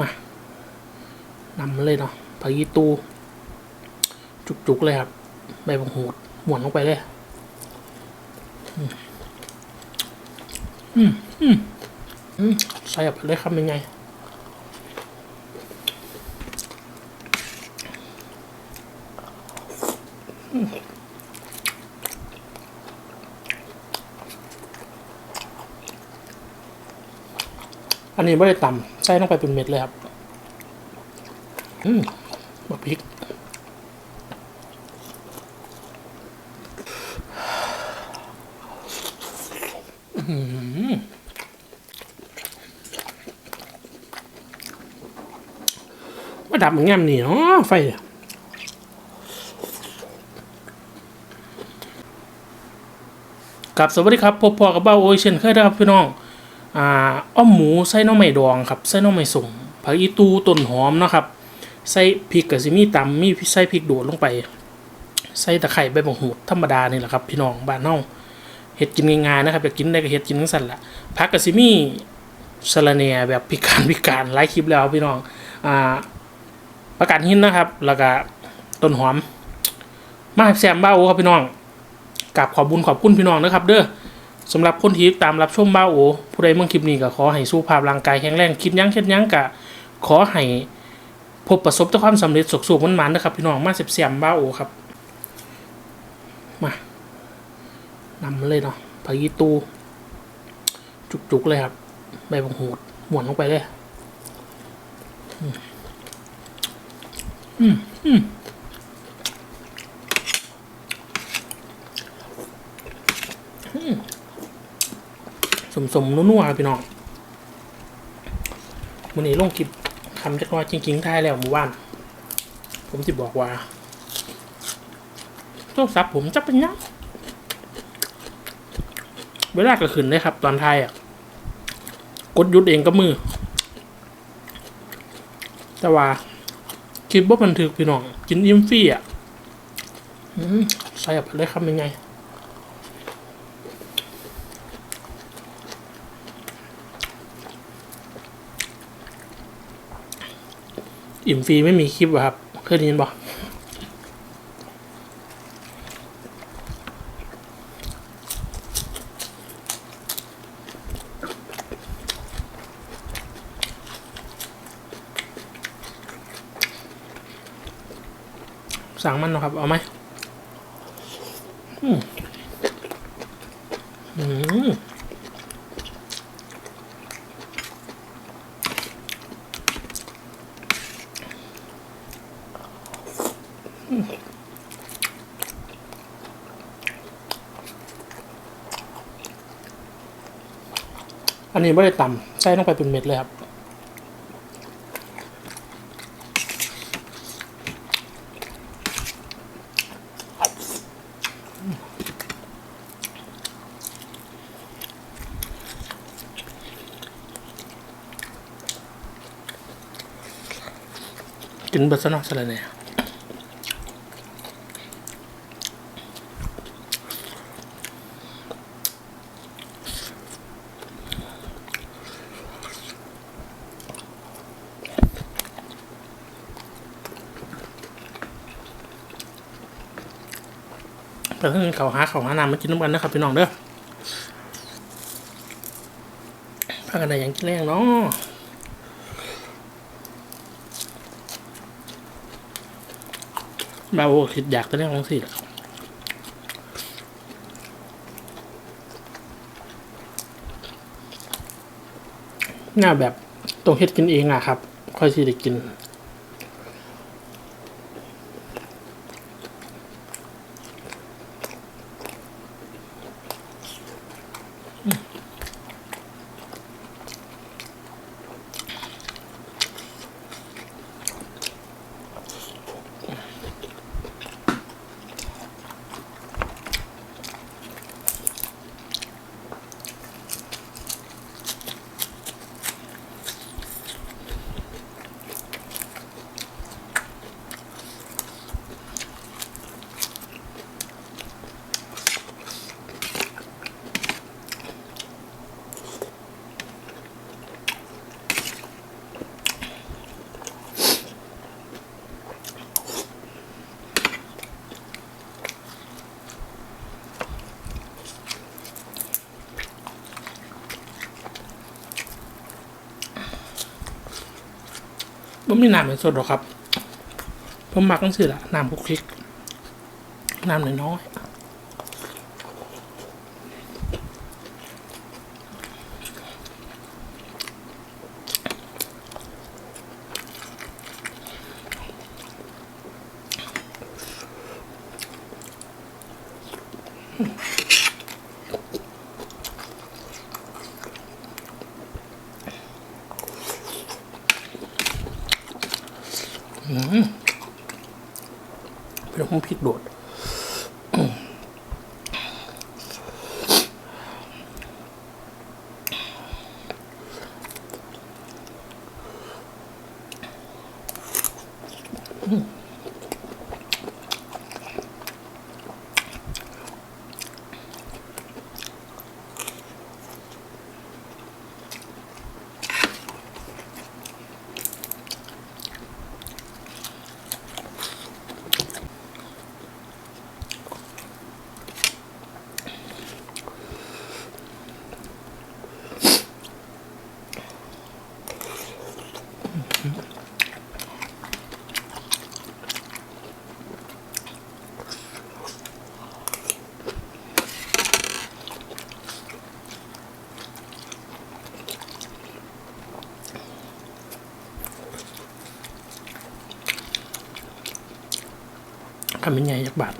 มานำเลยเนาะผักยีตู จุกๆเลยครับ ใบบังหูดหมวนลงไปเลย อืม อืม อืม ใส่แบบไปเลยครับเป็นไง อันนี้ไม่ได้ตำใส่ลงไปเป็นเม็ดเลยครับอืมบักพริกอื้อหือมาดับมันแง่มนี่เนาะไฟกับสวัสดีครับพบพอกับเบ้าโอเช่นเคยนะครับพี่น้อง อ่าอ้อมหมูใส่น้องใหม่ดองครับใส่น้องใหม่ส่งผักอีตูต้นหอมนะครับใส่พริกกับซิมีตำมีใส่พริกโดดลงไป ใส่ตะไคร้ใบบังหูดธรรมดานี่แหละครับ พี่น้องบ้านเฮาเฮ็ดกินง่ายๆนะครับอยากกินได้ก็เฮ็ดกินทั้งสั่นละผักกับซิมีสะระแหน่แบบพิการพิการหลายคลิปแล้วพี่น้องอ่าประกาศหินนะครับ แล้วก็ต้นหอม มาแซมบ้าโอครับพี่น้องกับขอบบุญขอบคุณพี่น้องนะครับ เด้อ สำหรับคนที่ตามรับชมบ้าโอผู้ใดเมื่อคลิปนี้ก็ขอให้สุขภาพร่างกายแข็งแรงคิดยั้งเช็ดยั้งกะขอให้พบประสบแต่ความสำเร็จสุขๆมันๆนะครับพี่น้องมาเสียบเสียมบ้าโอครับ มานำมาเลยเนาะผักยีตู จุกๆเลยครับ ใบบังหูดหมวนลงไปเลยอืมอืมอืม สมๆนัวๆครับพี่น้องวันนี้ลงคลิปคำจักหน้อยจริงๆท้ายแล้วหมู่บ้าน ผมจะบอกว่าโทรศัพท์ผมจะเป็นยังเวลาก็ขึ้นเลยครับ ตอนไทยอะ กดหยุดเองก็มือ แต่ว่าคลิปว่าบันทึกพี่น้อง กินอิ่มฟรีอะใส่ออกไปเลยครับเป็นไง อิ่มฟรีไม่มีคลิปอะครับ เคยได้ยินบ่สั่งมันนะครับ เอาไหมอืมอืม อันนี้ไม่ได้ตำใส่ลงไปเป็นเม็ดเลยครับกินเบอร์ซนอกสละเนี่ย แต่ถ้าเขาหาเขาหาน้ำมากินน้ำกันนะครับพี่น้องเด้อพากันได้ยังกินแรงเนาะบาโอคิดอยากจะเรียกของสิล่ะหน้าแบบต้องเฮ็ดกินเองอะครับ ค่อยสิได้กิน บ่มีน้ำเป็นสดหรอกครับ ผมมักต้องสื่อละน้ำคุกคลิกน้ำน้อยๆ เป็นพวกพริกโดดำเป็นไงจักบาท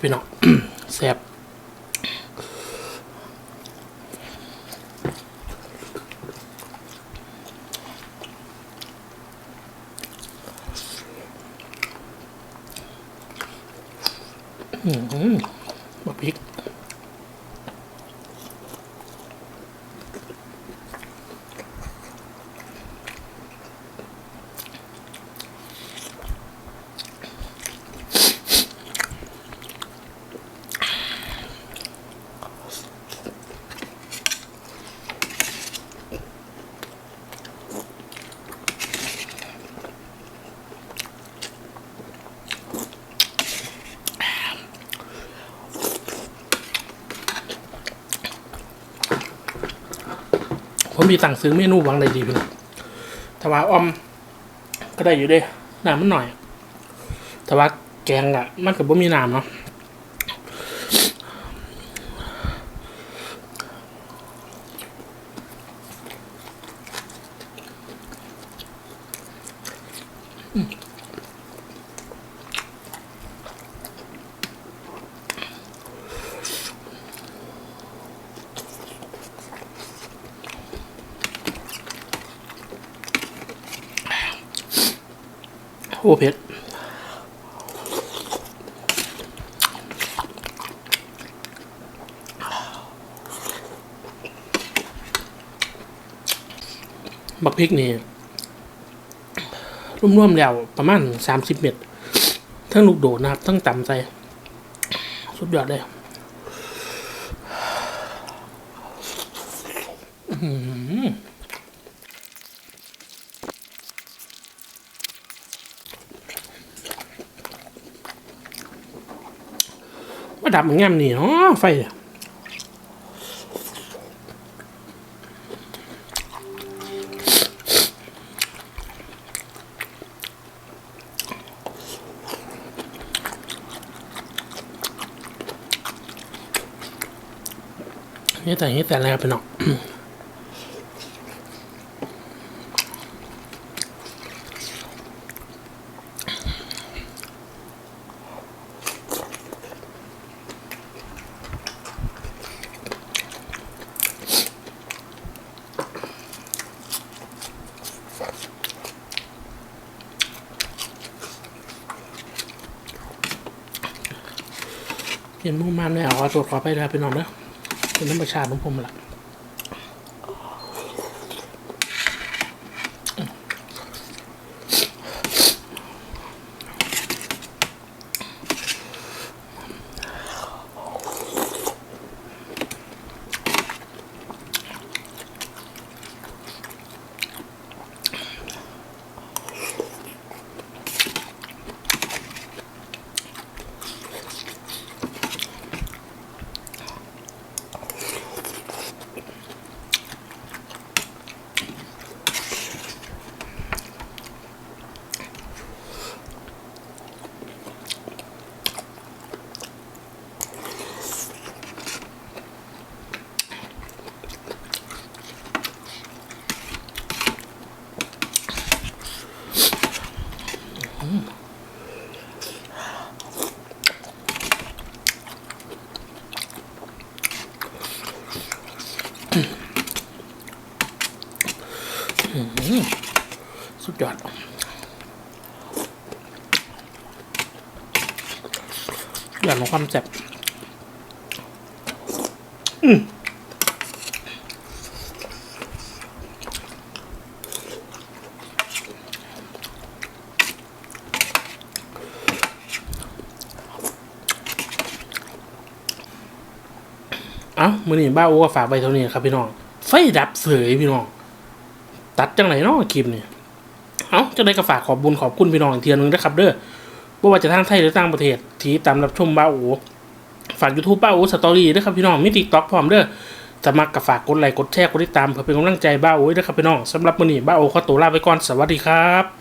ดไปเนาะแซ่บอืมบักพริก ผมมีสั่งซื้อเมนูวังใดดีพี่น้องแต่ว่าออม ก็ได้อยู่เด้น้ำมันหน่อย แต่ว่าแกงอะมันกับบ่มีน้ำเนาะโอ้เผ็ดบักพริกนี่รวมๆแล้วประมาณสามสิบเม็ดทั้งลูกโดดนะครับ ทั้งต่ำใส่สุดยอดเลยอื้อหือ มาดับงามนี่เนาะไฟเนี่ยนี่แต่นี่แต่แล้วไปเนาะ เขียนมุ่งมั่นเลยเอาขอตรวจขอไปแล้วพี่น้อนเด้อเป็นน้ำประชาของผมล่ะ สุดยอด อย่างของความแซ่บอืมเอ้ามือนี้บ้าโอ้ก็ฝากไปเท่านี้ครับพี่น้อง ไฟดับเสยพี่น้อง ตัดจังไหนเนาะคลิปนี่เอ้าจะได้ก็ฝากขอบบุญขอบคุณพี่น้องอีกเทียหนึงนะครับเด้อ บ่ว่าจะทางไทยหรือต่างประเทศ ที่ตามรับชมบ้าโอฝากยูทูบบ้าโอสตอรี่ด้วยครับพี่น้อง มีติ๊กต็อกพร้อมเด้อจะมักกับฝากกดไลค์กดแชร์กดติดตามเพื่อเป็นกำลังใจบ้าโอด้วยครับพี่น้องสำหรับวันนี้บ้าโอขอตัวลาไปก่อนสวัสดีครับ